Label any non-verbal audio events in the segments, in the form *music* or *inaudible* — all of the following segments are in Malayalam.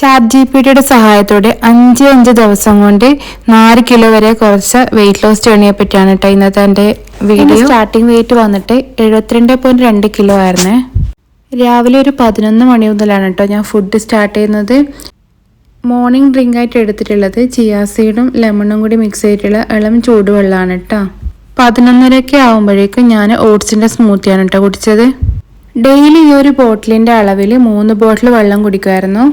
ചാറ്റ് ജി പി ടിയുടെ സഹായത്തോടെ അഞ്ച് അഞ്ച് ദിവസം കൊണ്ട് നാല് കിലോ വരെ കുറച്ച വെയിറ്റ് ലോസ് ജേണിയെ പറ്റിയാണ് കേട്ടോ ഇന്നത്തെ എന്റെ വീഡിയോ സ്റ്റാർട്ടിംഗ് വെയിറ്റ് വന്നിട്ട് എഴുപത്തിരണ്ട് പോയിന്റ് രണ്ട് കിലോ ആയിരുന്നേ. രാവിലെ ഒരു പതിനൊന്ന് മണി മുതലാണ് കേട്ടോ ഞാൻ ഫുഡ് സ്റ്റാർട്ട് ചെയ്യുന്നത്. മോർണിംഗ് ഡ്രിങ്ക് ആയിട്ട് എടുത്തിട്ടുള്ളത് ചിയാ സീഡും ലെമണും കൂടി മിക്സ് ചെയ്തിട്ടുള്ള ഇളം ചൂടുവെള്ളമാണ് കേട്ടോ പതിനൊന്നരയൊക്കെ ആകുമ്പോഴേക്കും ഞാൻ ഓട്സിന്റെ സ്മൂത്തിയാണ് കേട്ടോ കുടിച്ചത്. ഡെയിലി ഈ ഒരു ബോട്ടിലിന്റെ അളവിൽ മൂന്ന് ബോട്ടിൽ വെള്ളം കുടിക്കുമായിരുന്നു.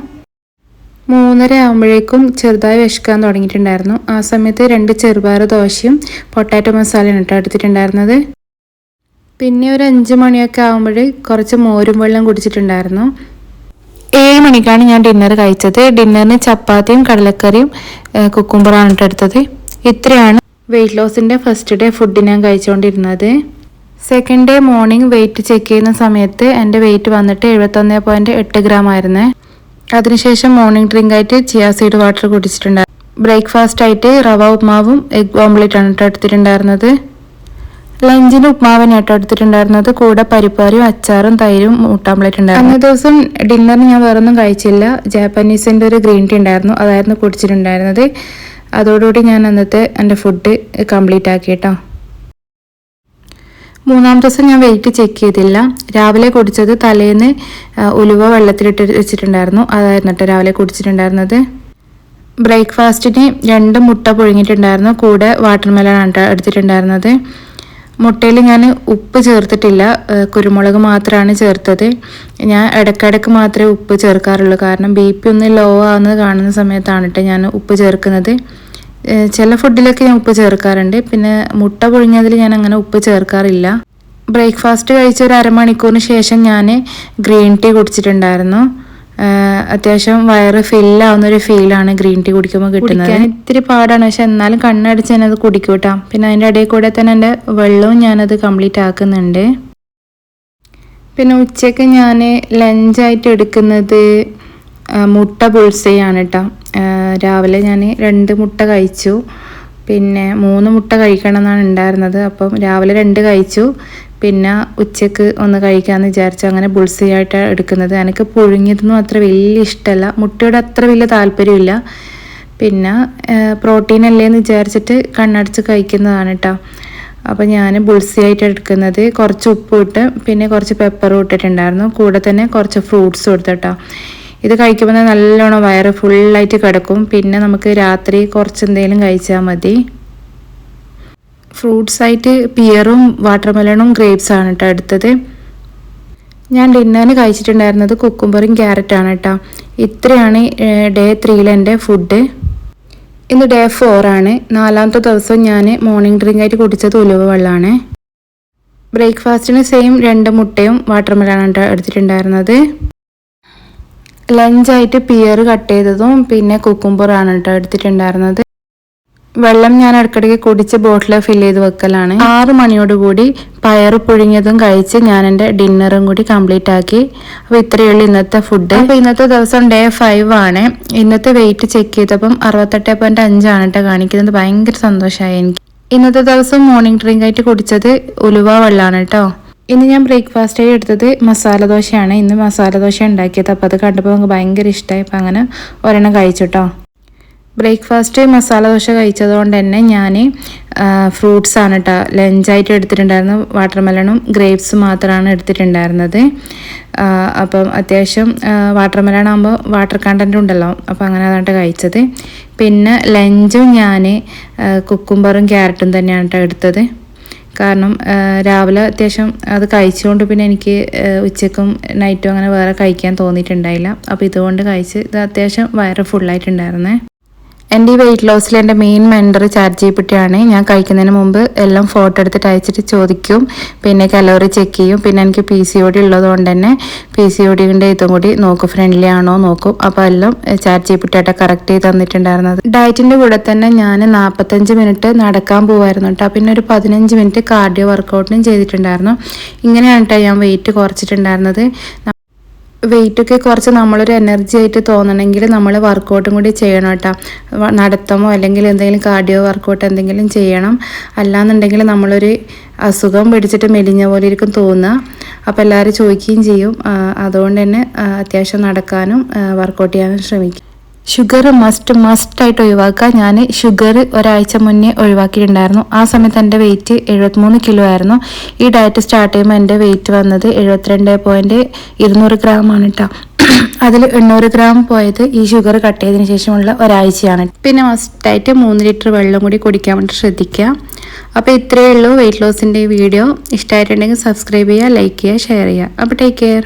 മൂന്നര ആകുമ്പോഴേക്കും ചെറുതായി വിശക്കാൻ തുടങ്ങിയിട്ടുണ്ടായിരുന്നു. ആ സമയത്ത് രണ്ട് ചെറുപയർ ദോശയും പൊട്ടാറ്റോ മസാലയാണ് കേട്ടോ എടുത്തിട്ടുണ്ടായിരുന്നത് പിന്നെ ഒരു അഞ്ച് മണിയൊക്കെ ആകുമ്പോൾ കുറച്ച് മോരും വെള്ളം കുടിച്ചിട്ടുണ്ടായിരുന്നു. ഏഴ് മണിക്കാണ് ഞാൻ ഡിന്നർ കഴിച്ചത്. ഡിന്നറിന് ചപ്പാത്തിയും കടലക്കറിയും കുക്കുംബറാണ് കേട്ടോ എടുത്തത് ഇത്രയാണ് വെയിറ്റ് ലോസിന്റെ ഫസ്റ്റ് ഡേ ഫുഡ് ഞാൻ കഴിച്ചുകൊണ്ടിരുന്നത്. Second day morning weight check ചെയ്യുന്ന സമയത്ത് എന്റെ വെയിറ്റ് വന്നിട്ട് എഴുപത്തൊന്ന് പോയിന്റ് എട്ട് ഗ്രാം ആയിരുന്നേ. അതിനുശേഷം മോർണിംഗ് ഡ്രിങ്ക് ആയിട്ട് ചിയാ സീഡ് വാട്ടർ കുടിച്ചിട്ടുണ്ടായിരുന്നു ബ്രേക്ക്ഫാസ്റ്റ് ആയിട്ട് റവ ഉപ്മാവും എഗ് ഓംലെറ്റ് ആണ് കേട്ടോ എടുത്തിട്ടുണ്ടായിരുന്നത്. ലഞ്ചിന് ഉപ്മാവിന് കേട്ടോ എടുത്തിട്ടുണ്ടായിരുന്നത്. കൂടെ പരിപ്പാരും അച്ചാറും തൈരും മുട്ടാംപ്ലേറ്റ് ഉണ്ടായിരുന്നു. അന്നേ ദിവസം ഡിന്നറിന് ഞാൻ വേറൊന്നും കഴിച്ചില്ല. ജാപ്പനീസിന്റെ ഒരു ഗ്രീൻ ടീ ഉണ്ടായിരുന്നു. അതായിരുന്നു കുടിച്ചിട്ടുണ്ടായിരുന്നത്. അതോടുകൂടി ഞാൻ അന്നത്തെ എന്റെ ഫുഡ് കംപ്ലീറ്റ് ആക്കി കേട്ടോ മൂന്നാം ദിവസം ഞാൻ വെയിറ്റ് ചെക്ക് ചെയ്തില്ല. രാവിലെ കുടിച്ചത് തലേന്ന് ഉലുവ വെള്ളത്തിലിട്ട് വെച്ചിട്ടുണ്ടായിരുന്നു. അതായിരുന്നു കേട്ടോ രാവിലെ കുടിച്ചിട്ടുണ്ടായിരുന്നത്. ബ്രേക്ക്ഫാസ്റ്റിന് രണ്ട് മുട്ട പുഴുങ്ങിയിട്ടുണ്ടായിരുന്നു. കൂടെ വാട്ടർ മെലൺ എടുത്തിട്ടുണ്ടായിരുന്നത്. മുട്ടയിൽ ഞാൻ ഉപ്പ് ചേർത്തിട്ടില്ല. കുരുമുളക് മാത്രമാണ് ചേർത്തത്. ഞാൻ ഇടയ്ക്കിടയ്ക്ക് മാത്രമേ ഉപ്പ് ചേർക്കാറുള്ളൂ. കാരണം ബി പി ഒന്ന് ലോ ആവുന്നത് കാണുന്ന സമയത്താണ് കേട്ടോ ഞാൻ ഉപ്പ് ചേർക്കുന്നത്. ചില ഫുഡിലൊക്കെ ഞാൻ ഉപ്പ് ചേർക്കാറുണ്ട്. പിന്നെ മുട്ട പുഴുങ്ങിയതിൽ ഞാൻ അങ്ങനെ ഉപ്പ് ചേർക്കാറില്ല. ബ്രേക്ക്ഫാസ്റ്റ് കഴിച്ച ഒരു അരമണിക്കൂറിന് ശേഷം ഞാൻ ഗ്രീൻ ടീ കുടിച്ചിട്ടുണ്ടായിരുന്നു. അത്യാവശ്യം വയറ് ഫില്ലാവുന്ന ഒരു ഫീലാണ് ഗ്രീൻ ടീ കുടിക്കുമ്പോൾ കിട്ടുന്നത്. ഇത്തിരി പാടാണ്. പക്ഷെ എന്നാലും കണ്ണടിച്ച് ഞാനത് കുടിക്കൂട്ടാ. പിന്നെ അതിന്റെ ഇടയിൽ കൂടെ തന്നെ എന്റെ വെള്ളവും ഞാനത് കംപ്ലീറ്റ് ആക്കുന്നുണ്ട്. പിന്നെ ഉച്ചയ്ക്ക് ഞാൻ ലഞ്ചായിട്ട് എടുക്കുന്നത് മുട്ട പുൾസയാണ് കേട്ടോ രാവിലെ ഞാൻ രണ്ട് മുട്ട കഴിച്ചു. പിന്നെ മൂന്ന് മുട്ട കഴിക്കണം എന്നാണ് ഉണ്ടായിരുന്നത്. അപ്പം രാവിലെ രണ്ട് കഴിച്ചു. പിന്നെ ഉച്ചയ്ക്ക് ഒന്ന് കഴിക്കാമെന്ന് വിചാരിച്ചു. അങ്ങനെ ബുൾസിയായിട്ടാണ് എടുക്കുന്നത്. എനിക്ക് പുഴുങ്ങിയതൊന്നും അത്ര വലിയ ഇഷ്ടമല്ല. മുട്ടയോട് അത്ര വലിയ താല്പര്യമില്ല. പിന്നെ പ്രോട്ടീൻ അല്ലേ എന്ന് വിചാരിച്ചിട്ട് കണ്ണടച്ച് കഴിക്കുന്നതാണ് കേട്ടോ അപ്പോൾ ഞാൻ ബുൾസിയായിട്ട് എടുക്കുന്നത്. കുറച്ച് ഉപ്പ് ഇട്ട് പിന്നെ കുറച്ച് പെപ്പറും ഇട്ടിട്ടുണ്ടായിരുന്നു. കൂടെ തന്നെ കുറച്ച് ഫ്രൂട്ട്സും എടുത്തിട്ടോ. ഇത് കഴിക്കുമ്പോൾ നല്ലോണം വയറ് ഫുള്ളായിട്ട് കിടക്കും. പിന്നെ നമുക്ക് രാത്രി കുറച്ച് എന്തെങ്കിലും കഴിച്ചാൽ മതി. ഫ്രൂട്ട്സ് ആയിട്ട് പിയറും വാട്ടർമെലണും ഗ്രേപ്സ് ആണ് കേട്ടോ എടുത്തത്. ഞാൻ ഡിന്നറിന് കഴിച്ചിട്ടുണ്ടായിരുന്നത് കുക്കുംബറും ക്യാരറ്റാണ് കേട്ടോ ഇത്രയാണ് ഡേ ത്രീയിലെ എന്റെ ഫുഡ് ഇന്ന് ഡേ ഫോറാണ് നാലാമത്തെ ദിവസം ഞാൻ മോർണിംഗ് ഡ്രിങ്ക് ആയിട്ട് കുടിച്ചത് ഉലുവ വെള്ളമാണ് ബ്രേക്ക്ഫാസ്റ്റിന് സെയിം രണ്ട് മുട്ടയും വാട്ടർമെലാണ് എടുത്തിട്ടുണ്ടായിരുന്നത്. ലഞ്ചായിട്ട് പിയർ കട്ട് ചെയ്തതും പിന്നെ കുക്കുംബറാണ് കേട്ടോ എടുത്തിട്ടുണ്ടായിരുന്നത്. വെള്ളം ഞാൻ ഇടയ്ക്കിടയ്ക്ക് കുടിച്ച് ബോട്ടിൽ ഫില്ല് ചെയ്ത് വെക്കലാണ്. ആറ് മണിയോടുകൂടി പയർ പുഴുങ്ങിയതും കഴിച്ച് ഞാൻ എന്റെ ഡിന്നറും കൂടി കംപ്ലീറ്റ് ആക്കി. അപ്പോൾ ഇത്രയേ ഉള്ളൂ ഇന്നത്തെ ഫുഡ് അപ്പോൾ ഇന്നത്തെ ദിവസം ഡേ ഫൈവ് ആണ്. ഇന്നത്തെ വെയിറ്റ് ചെക്ക് ചെയ്തപ്പം അറുപത്തെട്ട് പോയിന്റ് അഞ്ചാണ് കേട്ടോ കാണിക്കുന്നത്. ഭയങ്കര സന്തോഷമായി എനിക്ക്. ഇന്നത്തെ ദിവസം മോർണിംഗ് ഡ്രിങ്ക് ആയിട്ട് കുടിച്ചത് ഉലുവ വെള്ളമാണ് കേട്ടോ. ഇന്ന് ഞാൻ ബ്രേക്ക്ഫാസ്റ്റായി എടുത്തത് മസാല ദോശയാണ്. ഇന്ന് മസാല ദോശ ഉണ്ടാക്കിയത്. അപ്പോൾ അത് കണ്ടപ്പോൾ നമുക്ക് ഭയങ്കര ഇഷ്ടമായി അപ്പോൾ അങ്ങനെ ഒരെണ്ണം കഴിച്ചു കേട്ടോ ബ്രേക്ക്ഫാസ്റ്റ് മസാല ദോശ കഴിച്ചതുകൊണ്ട് തന്നെ ഞാൻ ഫ്രൂട്ട്സ് ആണ് കേട്ടോ ലഞ്ചായിട്ട് എടുത്തിട്ടുണ്ടായിരുന്നു. വാട്ടർമെലണും ഗ്രേപ്സ് മാത്രമാണ് എടുത്തിട്ടുണ്ടായിരുന്നത്. അപ്പം അത്യാവശ്യം വാട്ടർമെലൺ ആകുമ്പോൾ വാട്ടർ കണ്ടന്റ് ഉണ്ടല്ലോ. അപ്പോൾ അങ്ങനെ അതാണ് കഴിച്ചത്. പിന്നെ ലഞ്ചും ഞാൻ കുക്കുംബറും ക്യാരറ്റും തന്നെയാണ് കേട്ടോ എടുത്തത്. കാരണം രാവിലെ അത്യാവശ്യം അത് കഴിച്ചുകൊണ്ട് പിന്നെ എനിക്ക് ഉച്ചക്കും നൈറ്റും അങ്ങനെ വേറെ കഴിക്കാൻ തോന്നിയിട്ടുണ്ടായില്ല. അപ്പോൾ ഇതുകൊണ്ട് കഴിച്ച് ഇത് അത്യാവശ്യം വയറ് ഫുള്ളായിട്ടുണ്ടായിരുന്നേ എന്റെ ഈ വെയിറ്റ് ലോസിൽ എന്റെ മെയിൻ മെൻഡർ ചാറ്റ് ചെയ്യപ്പെട്ടാണ് ഞാൻ കഴിക്കുന്നതിന് മുമ്പ് എല്ലാം ഫോട്ടോ എടുത്തിട്ട് അയച്ചിട്ട് ചോദിക്കും. പിന്നെ കലോറി ചെക്ക് ചെയ്യും. പിന്നെ എനിക്ക് പി സി ഒ ഡി ഉള്ളതുകൊണ്ട് തന്നെ പി സി ഒ ഡിന്റെ ഇതും കൂടി നോക്കും. ഫ്രണ്ട്ലി ആണോ നോക്കും. അപ്പോൾ എല്ലാം ചാറ്റ് ചെയ്യപ്പെട്ടായിട്ട് കറക്റ്റ് ചെയ്ത് തന്നിട്ടുണ്ടായിരുന്നത്. ഡയറ്റിന്റെ കൂടെ തന്നെ ഞാൻ നാൽപ്പത്തഞ്ച് മിനിറ്റ് നടക്കാൻ പോകുമായിരുന്നു കേട്ടോ. പിന്നെ ഒരു പതിനഞ്ച് മിനിറ്റ് കാർഡിയോ വർക്കൗട്ടിനും ചെയ്തിട്ടുണ്ടായിരുന്നു. ഇങ്ങനെയാണ് കേട്ടോ ഞാൻ വെയിറ്റ് കുറച്ചിട്ടുണ്ടായിരുന്നത്. വെയിറ്റ് ഒക്കെ കുറച്ച് നമ്മളൊരു എനർജി ആയിട്ട് തോന്നണമെങ്കിൽ നമ്മൾ വർക്കൗട്ടും കൂടി ചെയ്യണം കേട്ടോ. നടത്തമോ അല്ലെങ്കിൽ എന്തെങ്കിലും കാർഡിയോ വർക്കൗട്ട് എന്തെങ്കിലും ചെയ്യണം. അല്ലാന്നുണ്ടെങ്കിൽ നമ്മളൊരു അസുഖം പിടിച്ചിട്ട് മെലിഞ്ഞ പോലെ ഇരിക്കും തോന്നുക. അപ്പോൾ എല്ലാവരും ചോദിക്കുകയും ചെയ്യും. അതുകൊണ്ട് തന്നെ അത്യാവശ്യം നടക്കാനും വർക്കൗട്ട് ചെയ്യാനും ശ്രമിക്കും. ഷുഗർ മസ്റ്റ് മസ്റ്റ് ആയിട്ട് ഒഴിവാക്കുക. ഞാൻ ഷുഗർ ഒരാഴ്ച മുന്നേ ഒഴിവാക്കിയിട്ടുണ്ടായിരുന്നു. ആ സമയത്ത് എന്റെ വെയിറ്റ് എഴുപത്തിമൂന്ന് കിലോ ആയിരുന്നു. ഈ ഡയറ്റ് സ്റ്റാർട്ട് ചെയ്യുമ്പോൾ എന്റെ വെയിറ്റ് വന്നത് എഴുപത്തിരണ്ട് പോയിന്റ് ഇരുന്നൂറ് ഗ്രാം ആണ് കേട്ടോ *clears throat* അതിൽ എണ്ണൂറ് ഗ്രാം പോയത് ഈ ഷുഗർ കട്ട് ചെയ്തതിന് ശേഷമുള്ള ഒരാഴ്ചയാണ്. പിന്നെ മസ്റ്റായിട്ട് മൂന്ന് ലിറ്റർ വെള്ളം കൂടി കുടിക്കാൻ വേണ്ടി ശ്രദ്ധിക്കുക. അപ്പോൾ ഇത്രയേ ഉള്ളൂ വെയിറ്റ് ലോസിന്റെ വീഡിയോ ഇഷ്ടമായിട്ടുണ്ടെങ്കിൽ സബ്സ്ക്രൈബ് ചെയ്യുക ലൈക്ക് ചെയ്യുക ഷെയർ ചെയ്യുക. അപ്പോൾ ടേക്ക് കെയർ